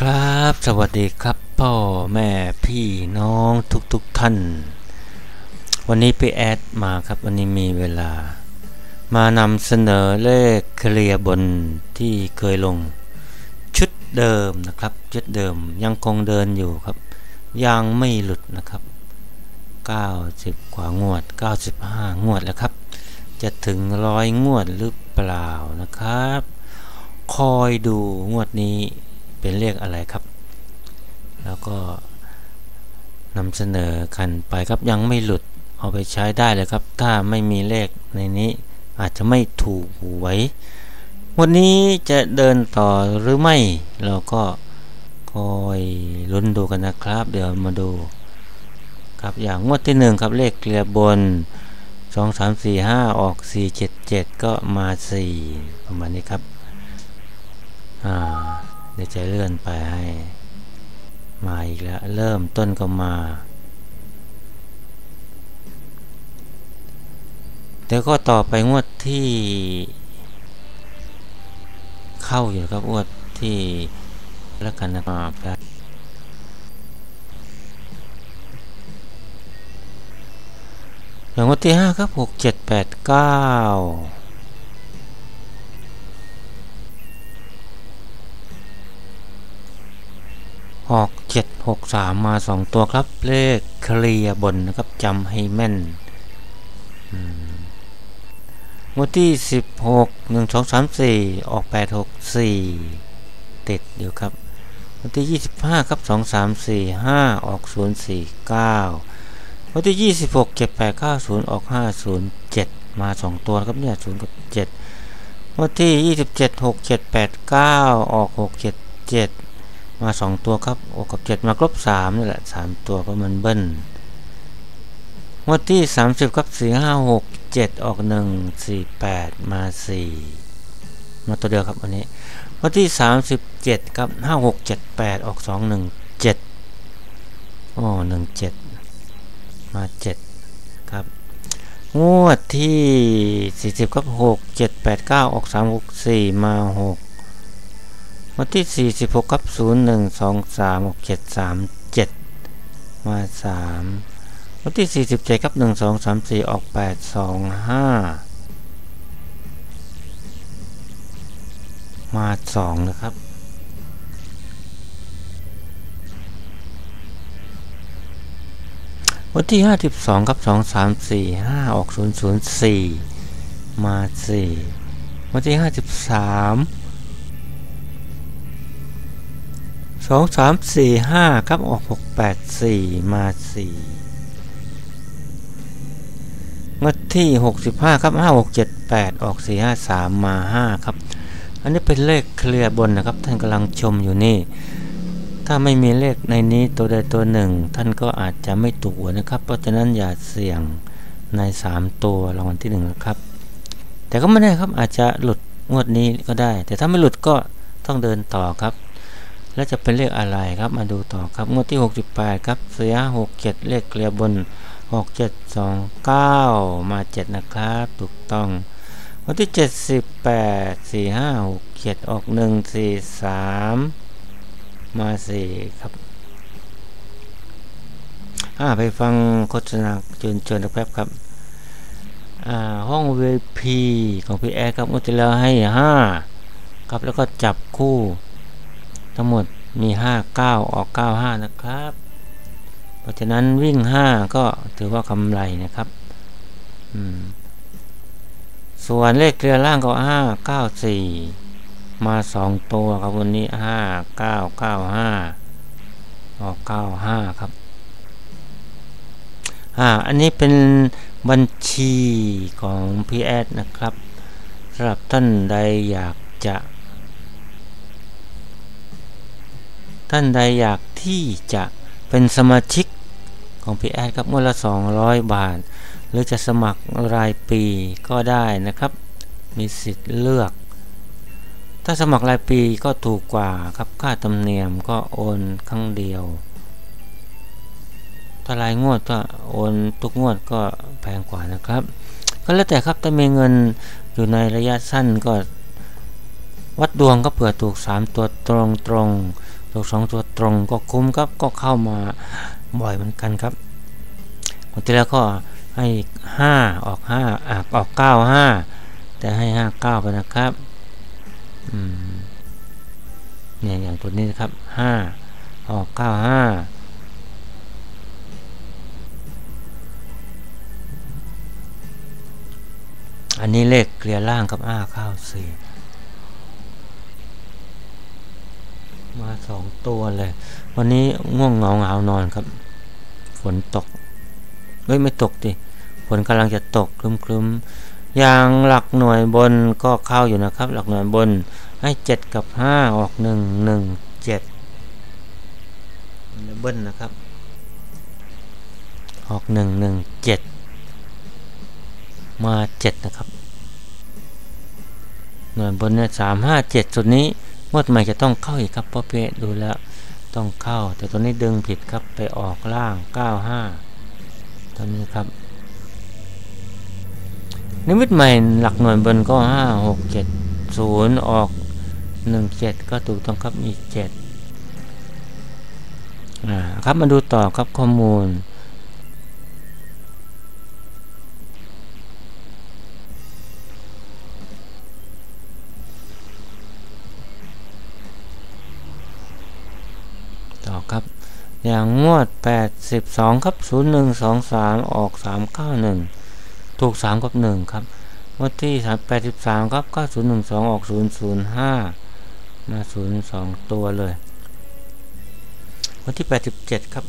ครับ สวัสดีครับ พ่อแม่พี่น้องทุกๆทท่าน วันนี้ไปแอดมาครับ วันนี้มีเวลา มานำเสนอเลขเคลียร์บนที่เคยลง ชุดเดิมนะครับ ชุดเดิมยังคงเดินอยู่ครับ ยังไม่หลุดนะครับ 90 กว่างวด 95 งวดแล้วครับ จะถึงร้อยงวดหรือเปล่านะครับ คอยดูงวดนี้ เป็นเลขอะไรครับ แล้วก็นำเสนอกันไปครับยังไม่หลุดเอาไปใช้ได้เลยครับ ถ้าไม่มีเลขในนี้อาจจะไม่ถูกหวยวันนี้จะเดินต่อหรือไม่เราก็คอยลุ้นดูกันนะครับ เดี๋ยวมาดูครับอย่างงวดที่หนึ่งครับเลขเกลียบน 2 3 4 5 ออก 4 7 7 ก็มา 4 ประมาณนี้ครับอ่า เดี๋ยวจะเลื่อนไปให้ มาอีกแล้ว เริ่มต้นก็มา เดี๋ยวก็ต่อไปงวดที่ เข้าอยู่ครับงวดที่แล้วกันนะครับอย่างวันที่ห้าครับหกเจ็ดแปดเก้า ออกเจ็ดหกสามมาสองตัวครับ เลขเคลียบนนะครับจำให้แม่นวันที่สิบหกหนึ่งสองสามสี่ออกแปดหกสี่ติดอยู่ครับวันที่ยี่สิบห้าครับสองสามสี่ห้าออกศูนย์สี่เก้าวันที่ 26 78 90 ออก 507 มา 2 ตัวครับเนี่ย0กับ7วันที่ 27 6 7 8 9 ออก 6 7 7 มา 2 ตัวครับออกับ 7 มากรบ3นี่แหละ 3 ตัวก็มันเบิ้ลงวันที่ 30 ครับ 4 5 6 7 ออก 1 4 8 มา 4 มาตัวเดียวครับวันนี้งวันที่ 37 ครับ 5 6 7 8 ออก 2 1 7อ๋อ1 7 มา 7 ครับ งวดที่ 40 ครับ 6 7 8 9 ออก 3 6 4 มา 6 วันที่ 46ครับ0 1 2 3ออก7 3 7 มา 3 วันที่ 47ครับ 1 2 3 4 ออก 8 2 5 มา 2 นะครับ วันที่ 52 ครับ 2 3 4 5 ออก 004 มา 4 วันที่ 53 2 3 4 5ครับออก6 8 4มา4วันที่65ครับ5 6 7 8ออก4 5 3มา5ครับ อันนี้เป็นเลขเคลียร์บนนะครับ ท่านกำลังชมอยู่นี่ ถ้าไม่มีเลขในนี้ตัวใดตัวหนึ่ง ท่านก็อาจจะไม่ถูกนะครับ เพราะฉะนั้นอย่าเสี่ยงใน3ตัวรางวัลที่1นะครับ แต่ก็ไม่แน่ครับอาจจะหลุดงวดนี้ก็ได้ แต่ถ้าไม่หลุดก็ต้องเดินต่อครับ แล้วจะเป็นเลขอะไรครับมาดูต่อครับงวดที่ 68 ครับเสีย6 7 เลขเกลียบน 6 7 2 9 มา 7 นะครับ ถูกต้องงวันที่ 78 4 5 6 7 ออก 1 4 3มาสี่ครับอ่าไปฟังโฆษณาเชิญเชิญแป๊บครับอ่าห้อง VIP ของพี่แอร์ครับมุติแล้วให้ห้าครับแล้วก็จับคู่ ทั้งหมดมีห้าเก้าออกเก้าห้านะครับ เพราะฉะนั้นวิ่งห้าก็ถือว่ากำไรนะครับส่วนเลขเกลือล่างก็ห้าเก้าสี่มาสองตัวครับวันนี้ห้าเก้าเก้าห้าออกเก้าห้าครับอ่าอันนี้เป็นบัญชีของพีแอดนะครับสำหรับท่านใดอยากจะ ท่านใดอยากที่จะเป็นสมาชิกของพี่แอดครับเมื่อละ 200 บาท หรือจะสมัครรายปีก็ได้นะครับ มีสิทธิ์เลือก ถ้าสมัครรายปีก็ถูกกว่าครับค่าธรรมเนียมก็โอนครั้งเดียว ถ้ารายงวดก็โอนทุกงวดก็แพงกว่านะครับ ก็แล้วแต่ครับถ้ามีเงินอยู่ในระยะสั้นก็ วัดดวงก็เผื่อถูก 3 ตัวตรงตรง ลูสองตัวตรงก็คุ้มครับก็เข้ามาบ่อยเหมือนกันครับคนที่แล้วก็ให้ 5 ออก5อะออก 9 5 แต่ให้ 5 9 ไปนะครับเนี่ยอย่างตัวนี้นะครับ 5 ออก 9 5 อันนี้เลขเคลียร์ล่างครับ 5 9 4 มาสองตัวเลย วันนี้ง่วงเหงาเหงานอนครับ ฝนตกเฮ้ยไม่ตกดิฝนกำลังจะตกคลึ้มๆอย่างหลักหน่วยบนก็เข้าอยู่นะครับ หลักหน่วยบนให้เจ็ดกับห้าออกหนึ่งหนึ่งเจ็ดเบิ้ลนะครับ ออกหนึ่งหนึ่งเจ็ดมาเจ็ดนะครับ หน่วยบนเนี่ยสามห้าเจ็ดสุดนี้ งวดใหม่จะต้องเข้าอีกครับเพราะเป๊ะดูแล้วต้องเข้า แต่ตัวนี้ดึงผิดครับไปออกล่างเก้าห้าตอนนี้ครับนิมิตใหม่หลักหน่วยบนก็ห้าหกเจ็ดศูนย์ออกหนึ่งเจ็ดก็ถูกต้องครับมีเจ็ดอ่าครับมาดูต่อครับข้อมูล อย่างงวด 82 ครับ 0123 ออก 391 ถูก 3 กับ 1 ครับงวดที่ 83 ครับ 9012 ออก 005 มา 02 ตัวเลยงวันที่ 87 ครับ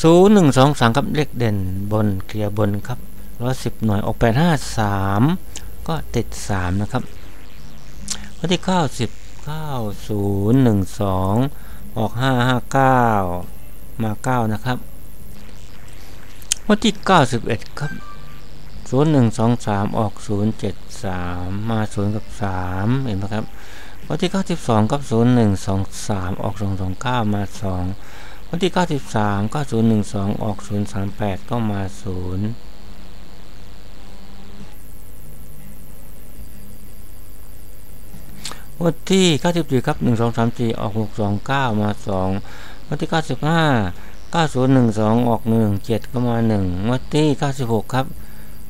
0123ครับเลขเด่นบนเคลียร์บนครับ110หน่วยออก853ก็ติด3นะครับวันที่90 9012 ออก 559 มา 9 นะครับ วันที่ 91 ครับ 0123 ออก 073 มา 0 กับ 3 เห็นไหมครับ วันที่ 92ครับ 0123 ออก 229 มา 2 วันที่ 93 9012 ออก 038 ก็มา 0 วันที่94ครับ1 2 3 4ออก6 2 9มา2วันที่95 9012ออก1 7ก็มา1วันที่96ครับ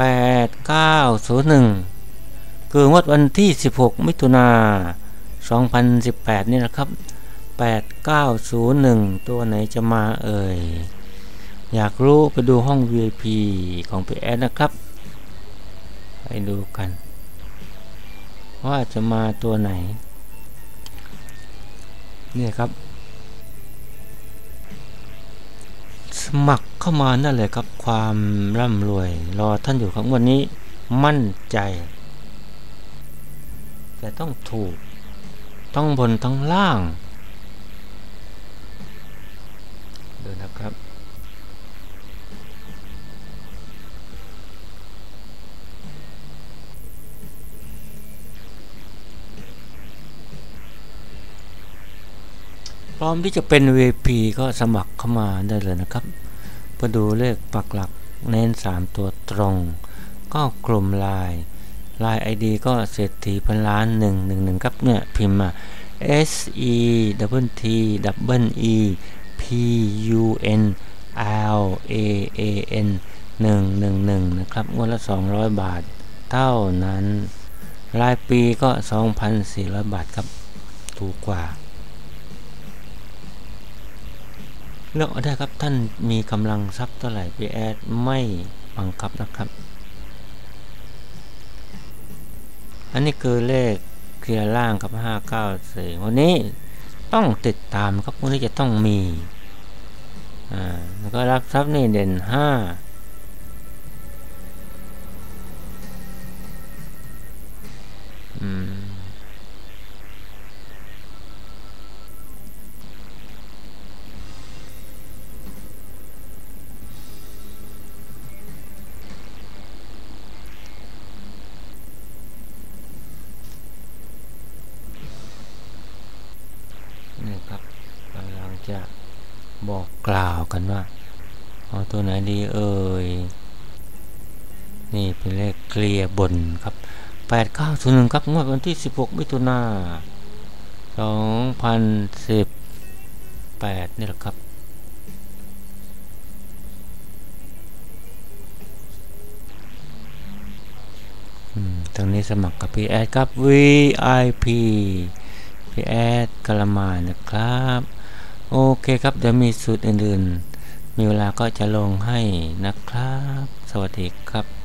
8901คืองวดวันที่16มิถุนา2018นี่นะครับ8901ตัวไหนจะมาเอ่ย อยากรู้ไปดูห้อง VIP ของพีแอดนะครับ ไปดูกัน ว่าจะมาตัวไหน เนี่ยครับ สมัครเข้ามานั่นเลยครับความร่ำรวย รอท่านอยู่ครับวันนี้มั่นใจ แต่ต้องถูก ต้องบนทั้งล่าง ร้อมที่จะเป็น VP ก็สมัครเข้ามาได้เลยนะครับมาดูเลขปักหลักเน้น 3 ตัวตรง ก็กลุ่มลายลาย ID ก็เศรษฐีพันล้าน1 1 1ครับเนี่ยพิมพ์มา S E W T W E P U N L A A N 1 1 1 นะครับงวดละ 200 บาทเท่านั้น รายปีก็ 2,400 บาทครับ ถูกกว่า เลือกเอาได้ครับท่านมีกำลังทรัพย์เท่าไหร่พีแอดไม่บังคับนะครับ อันนี้คือเลขเคลียร์ล่างกับ 594 วันนี้ต้องติดตามครับวันนี้จะต้องมีอ่าแล้วก็รับทรัพย์นี่เด่น 5 กำลังจะบอกกล่าวกันว่า เอาตัวไหนดีเอ่ย นี่เป็นเลขเกลียบนครับ8901ครับงวดวันที่ 16 มิถุนา2018 นี่แหละครับอืมตรงนี้สมัครกับพี่แอดครับ VIP พี่แอดกละมานะครับ โอเคครับเดี๋ยวมีสูตรอื่นๆ มีเวลาก็จะลงให้นะครับ สวัสดีครับ